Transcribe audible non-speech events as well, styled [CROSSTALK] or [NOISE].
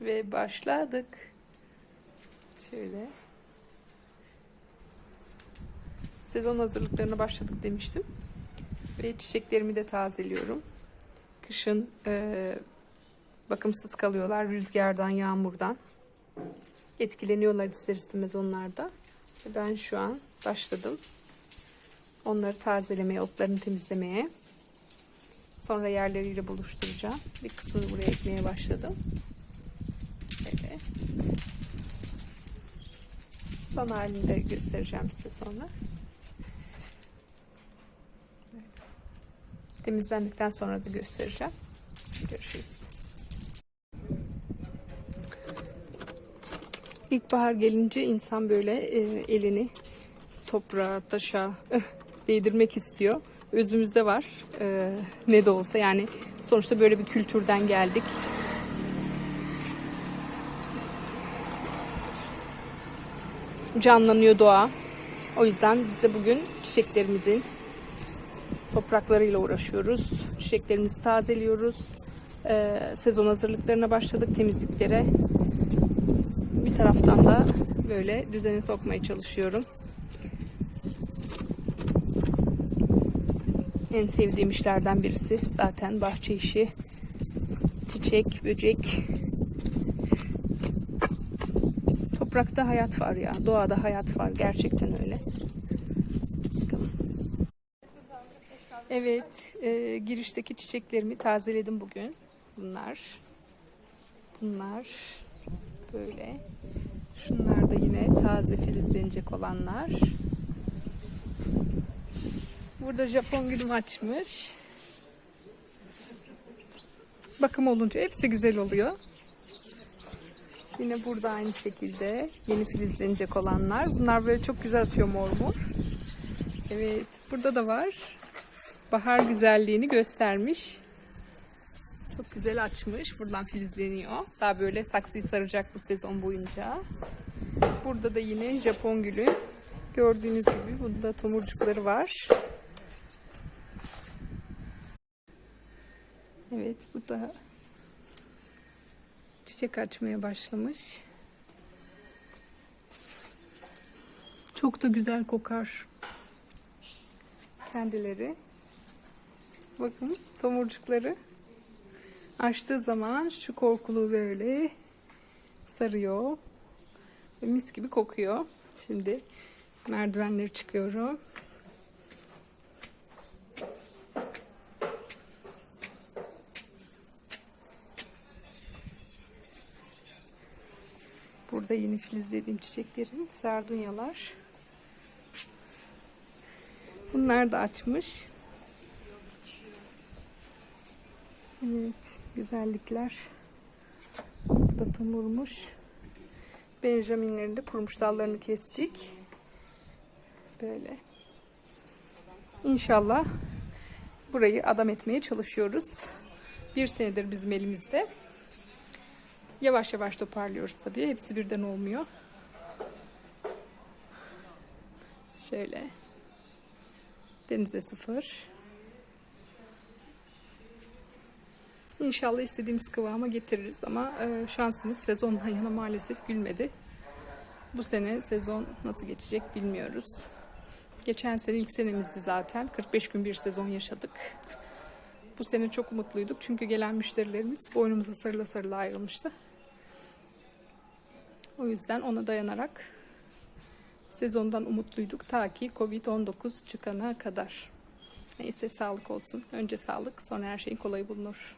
Ve başladık. Şöyle. Sezon hazırlıklarına başladık demiştim. Ve çiçeklerimi de tazeliyorum. Kışın e, bakımsız kalıyorlar rüzgardan, yağmurdan. Etkileniyorlar ister istemez onlarda. Ben şu an başladım. Onları tazelemeye, otlarını temizlemeye. Sonra yerleriyle buluşturacağım. Bir kısmını buraya ekmeye başladım. Böyle. Son halini de göstereceğim size sonra. Temizlendikten sonra da göstereceğim. Görüşürüz. İlkbahar gelince insan böyle e, elini toprağa, taşa değdirmek istiyor. Özümüzde var. e, ne de olsa yani sonuçta böyle bir kültürden geldik. Canlanıyor doğa. O yüzden biz de bugün çiçeklerimizin topraklarıyla uğraşıyoruz. Çiçeklerimizi tazeliyoruz. E, sezon hazırlıklarına başladık temizliklere. Bir taraftan da böyle düzene sokmaya çalışıyorum. En sevdiğim işlerden birisi zaten bahçe işi. Çiçek, böcek. Toprakta hayat var ya, doğada hayat var. Gerçekten öyle. Evet, e, girişteki çiçeklerimi tazeledim bugün. Bunlar. Bunlar. Böyle. Şunlar da yine taze filizlenecek olanlar. Burada Japon gülüm açmış. Bakım olunca hepsi güzel oluyor. Yine burada aynı şekilde yeni filizlenecek olanlar. Bunlar böyle çok güzel açıyor mor mor. Evet, burada da var. Bahar güzelliğini göstermiş. Çok güzel açmış. Buradan filizleniyor. Daha böyle saksıyı saracak bu sezon boyunca. Burada da yine Japon gülü. Gördüğünüz gibi bunda tomurcukları var. Evet bu da çiçek açmaya başlamış. Çok da güzel kokar. Kendileri. Bakın tomurcukları açtığı zaman şu korkulu böyle sarıyor. Ve mis gibi kokuyor. Şimdi merdivenleri çıkıyorum. Burada yeni filizlediğim çiçeklerim sardunyalar. Bunlar da açmış. Evet, güzellikler. Bu da tomurmuş. Benjaminlerin de kurumuş dallarını kestik. Böyle. İnşallah burayı adam etmeye çalışıyoruz. Bir senedir bizim elimizde. Yavaş yavaş toparlıyoruz tabii. Hepsi birden olmuyor. Şöyle. Denize sıfır. İnşallah istediğimiz kıvama getiririz ama e, şansımız sezondan [LAUGHS] yana maalesef gülmedi. Bu sene sezon nasıl geçecek bilmiyoruz. Geçen sene ilk senemizdi zaten. 45 gün bir sezon yaşadık. Bu sene çok mutluyduk çünkü gelen müşterilerimiz boynumuza sarıla sarıla ayrılmıştı. O yüzden ona dayanarak sezondan umutluyduk ta ki Covid-19 çıkana kadar. Neyse sağlık olsun. Önce sağlık sonra her şeyin kolayı bulunur.